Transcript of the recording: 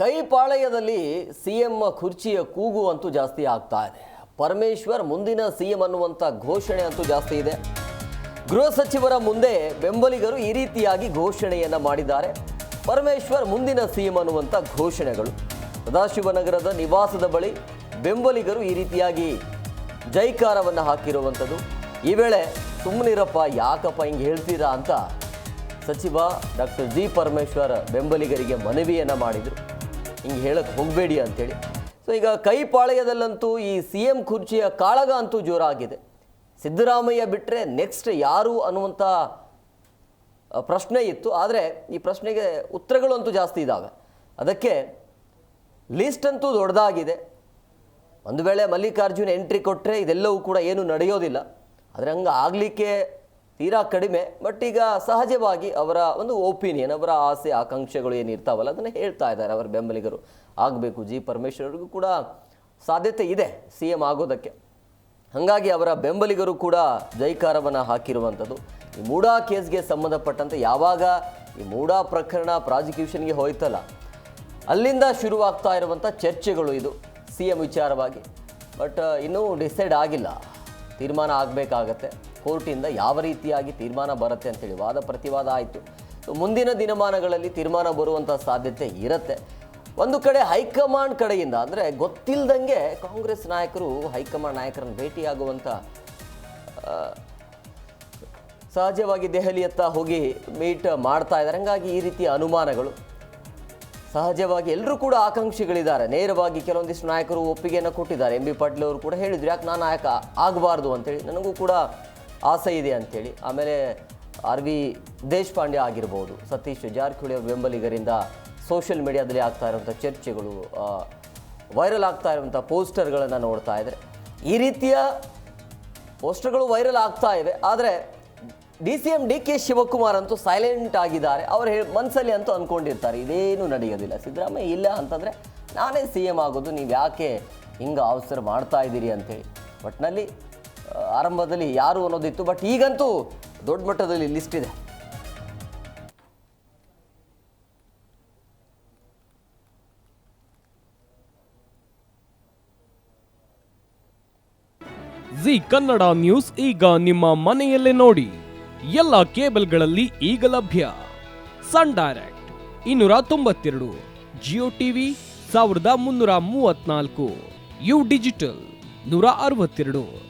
ಕೈಪಾಳಯದಲ್ಲಿ CM ಕುರ್ಚಿಯ ಕೂಗು ಅಂತೂ ಜಾಸ್ತಿ ಆಗ್ತಾ ಇದೆ. ಪರಮೇಶ್ವರ್ ಮುಂದಿನ ಸಿ ಎಂ ಅನ್ನುವಂಥ ಘೋಷಣೆ ಅಂತೂ ಜಾಸ್ತಿ ಇದೆ. ಗೃಹ ಸಚಿವರ ಮುಂದೆ ಬೆಂಬಲಿಗರು ಈ ರೀತಿಯಾಗಿ ಘೋಷಣೆಯನ್ನು ಮಾಡಿದ್ದಾರೆ. ಪರಮೇಶ್ವರ್ ಮುಂದಿನ ಸಿಎಂ ಅನ್ನುವಂಥ ಘೋಷಣೆಗಳು. ಸದಾಶಿವನಗರದ ನಿವಾಸದ ಬಳಿ ಬೆಂಬಲಿಗರು ಈ ರೀತಿಯಾಗಿ ಜೈಕಾರವನ್ನು ಹಾಕಿರುವಂಥದ್ದು. ಈ ವೇಳೆ ಸುಮ್ಮನಿರಪ್ಪ ಯಾಕಪ್ಪ ಹಿಂಗೆ ಹೇಳ್ತೀರಾ ಅಂತ ಸಚಿವ ಡಾಕ್ಟರ್ ಜಿ ಪರಮೇಶ್ವರ್ ಬೆಂಬಲಿಗರಿಗೆ ಮನವಿಯನ್ನು ಮಾಡಿದರು. ಹಿಂಗೆ ಹೇಳಕ್ಕೆ ಹೋಗಬೇಡಿ ಅಂಥೇಳಿ ಸೊ ಈಗ ಕೈಪಾಳ್ಯದಲ್ಲಂತೂ ಈ ಸಿ ಎಂ ಕುರ್ಚಿಯ ಕಾಳಗ ಅಂತೂ ಜೋರಾಗಿದೆ. ಸಿದ್ದರಾಮಯ್ಯ ಬಿಟ್ಟರೆ ನೆಕ್ಸ್ಟ್ ಯಾರು ಅನ್ನುವಂಥ ಪ್ರಶ್ನೆ ಇತ್ತು. ಆದರೆ ಈ ಪ್ರಶ್ನೆಗೆ ಉತ್ತರಗಳು ಅಂತೂ ಜಾಸ್ತಿ ಇದ್ದಾವೆ ಅದಕ್ಕೆ ಲಿಸ್ಟ್ ಅಂತೂ ದೊಡ್ಡದಾಗಿದೆ. ಒಂದು ವೇಳೆ ಮಲ್ಲಿಕಾರ್ಜುನ್ ಎಂಟ್ರಿ ಕೊಟ್ಟರೆ ಇದೆಲ್ಲವೂ ಕೂಡ ಏನೂ ನಡೆಯೋದಿಲ್ಲ. ಆದರೆ ಹಂಗೆ ಆಗಲಿಕ್ಕೆ ತೀರಾ ಕಡಿಮೆ ಬಟ್ ಈಗ ಸಹಜವಾಗಿ ಅವರ ಒಂದು ಒಪಿನಿಯನ್ ಅವರ ಆಸೆ, ಆಕಾಂಕ್ಷೆಗಳು ಏನಿರ್ತಾವಲ್ಲ, ಅದನ್ನು ಹೇಳ್ತಾ ಇದ್ದಾರೆ ಅವರ ಬೆಂಬಲಿಗರು. ಆಗಬೇಕು, ಜಿ ಪರಮೇಶ್ವರ್ಗೂ ಕೂಡ ಸಾಧ್ಯತೆ ಇದೆ ಸಿ ಎಂ ಆಗೋದಕ್ಕೆ. ಹಾಗಾಗಿ ಅವರ ಬೆಂಬಲಿಗರು ಕೂಡ ಜೈಕಾರವನ್ನು ಹಾಕಿರುವಂಥದ್ದು. ಈ ಮೂಡಾ ಕೇಸ್ಗೆ ಸಂಬಂಧಪಟ್ಟಂತೆ ಯಾವಾಗ ಈ ಮೂಡಾ ಪ್ರಕರಣ ಪ್ರಾಸಿಕ್ಯೂಷನ್ಗೆ ಹೋಯ್ತಲ್ಲ, ಅಲ್ಲಿಂದ ಶುರುವಾಗ್ತಾ ಇರುವಂಥ ಚರ್ಚೆಗಳು ಇದು, ಸಿ ಎಂ ವಿಚಾರವಾಗಿ. ಬಟ್ ಇನ್ನೂ ಡಿಸೈಡ್ ಆಗಿಲ್ಲ. ತೀರ್ಮಾನ ಆಗಬೇಕಾಗತ್ತೆ. ಕೋರ್ಟಿಂದ ಯಾವ ರೀತಿಯಾಗಿ ತೀರ್ಮಾನ ಬರುತ್ತೆ ಅಂತೇಳಿ ವಾದ ಪ್ರತಿವಾದ ಆಯಿತು. ಮುಂದಿನ ದಿನಮಾನಗಳಲ್ಲಿ ತೀರ್ಮಾನ ಬರುವಂಥ ಸಾಧ್ಯತೆ ಇರುತ್ತೆ. ಒಂದು ಕಡೆ ಹೈಕಮಾಂಡ್ ಕಡೆಯಿಂದ, ಅಂದರೆ ಗೊತ್ತಿಲ್ಲದಂಗೆ ಕಾಂಗ್ರೆಸ್ ನಾಯಕರು, ಹೈಕಮಾಂಡ್ ನಾಯಕರನ್ನು ಭೇಟಿಯಾಗುವಂಥ ಸಹಜವಾಗಿ ದೆಹಲಿಯತ್ತ ಹೋಗಿ ಮೀಟ್ ಮಾಡ್ತಾ ಇದ್ದಾರೆ. ಹಂಗಾಗಿ ಈ ರೀತಿಯ ಅನುಮಾನಗಳು. ಸಹಜವಾಗಿ ಎಲ್ಲರೂ ಕೂಡ ಆಕಾಂಕ್ಷಿಗಳಿದ್ದಾರೆ. ನೇರವಾಗಿ ಕೆಲವೊಂದಿಷ್ಟು ನಾಯಕರು ಒಪ್ಪಿಗೆಯನ್ನು ಕೊಟ್ಟಿದ್ದಾರೆ. ಎಂ ಬಿ ಪಾಟೀಲ್ ಅವರು ಕೂಡ ಹೇಳಿದ್ರು, ಯಾಕೆ ನಾನು ನಾಯಕ ಆಗಬಾರ್ದು ಅಂತೇಳಿ. ನನಗೂ ಕೂಡ ಆಸೆ ಇದೆ ಅಂಥೇಳಿ ಆಮೇಲೆ ಆರ್ ವಿ ದೇಶಪಾಂಡೆ ಆಗಿರ್ಬೋದು, ಸತೀಶ್ ಜಾರಕಿಹೊಳಿ ಬೆಂಬಲಿಗರಿಂದ ಸೋಷಿಯಲ್ ಮೀಡಿಯಾದಲ್ಲಿ ಆಗ್ತಾ ಇರುವಂಥ ಚರ್ಚೆಗಳು ವೈರಲ್ ಆಗ್ತಾ ಇರುವಂಥ ಪೋಸ್ಟರ್ಗಳನ್ನು ನೋಡ್ತಾ ಇದ್ದಾರೆ ಈ ರೀತಿಯ ಪೋಸ್ಟರ್ಗಳು ವೈರಲ್ ಆಗ್ತಾ ಇವೆ. ಆದರೆ D C M D K Shivakumar ಅಂತೂ ಸೈಲೆಂಟ್ ಆಗಿದ್ದಾರೆ. ಅವರು ಹೇಳಿ ಮನಸ್ಸಲ್ಲಿ ಅಂತೂ ಅಂದ್ಕೊಂಡಿರ್ತಾರೆ ಇದೇನು ನಡೆಯೋದಿಲ್ಲ. ಸಿದ್ದರಾಮಯ್ಯ ಇಲ್ಲ ಅಂತಂದರೆ ನಾನೇ ಸಿ ಎಂ ಆಗೋದು ನೀವು ಯಾಕೆ ಹಿಂಗೆ ಅವಸರ ಮಾಡ್ತಾ ಇದ್ದೀರಿ ಅಂತೇಳಿ. ಒಟ್ಟಿನಲ್ಲಿ ಆರಂಭದಲ್ಲಿ ಯಾರು ಅನ್ನೋದಿತ್ತು ಬಟ್ ಈಗಂತೂ ದೊಡ್ಡ ಮಟ್ಟದಲ್ಲಿ ಲಿಸ್ಟ್ ಇದೆ. ಜಿ ಕನ್ನಡ ನ್ಯೂಸ್ ಈಗ ನಿಮ್ಮ ಮನೆಯಲ್ಲೇ ನೋಡಿ. ಎಲ್ಲ ಕೇಬಲ್ಗಳಲ್ಲಿ ಈಗ ಲಭ್ಯ. ಸನ್ ಡೈರೆಕ್ಟ್ ಇನ್ನೂರ ತೊಂಬತ್ತೆರಡು ಜಿಯೋ ಟಿವಿ ಸಾವಿರದ ಮುನ್ನೂರ ಮೂವತ್ನಾಲ್ಕು ಯು ಡಿಜಿಟಲ್ ನೂರ ಅರವತ್ತೆರಡು.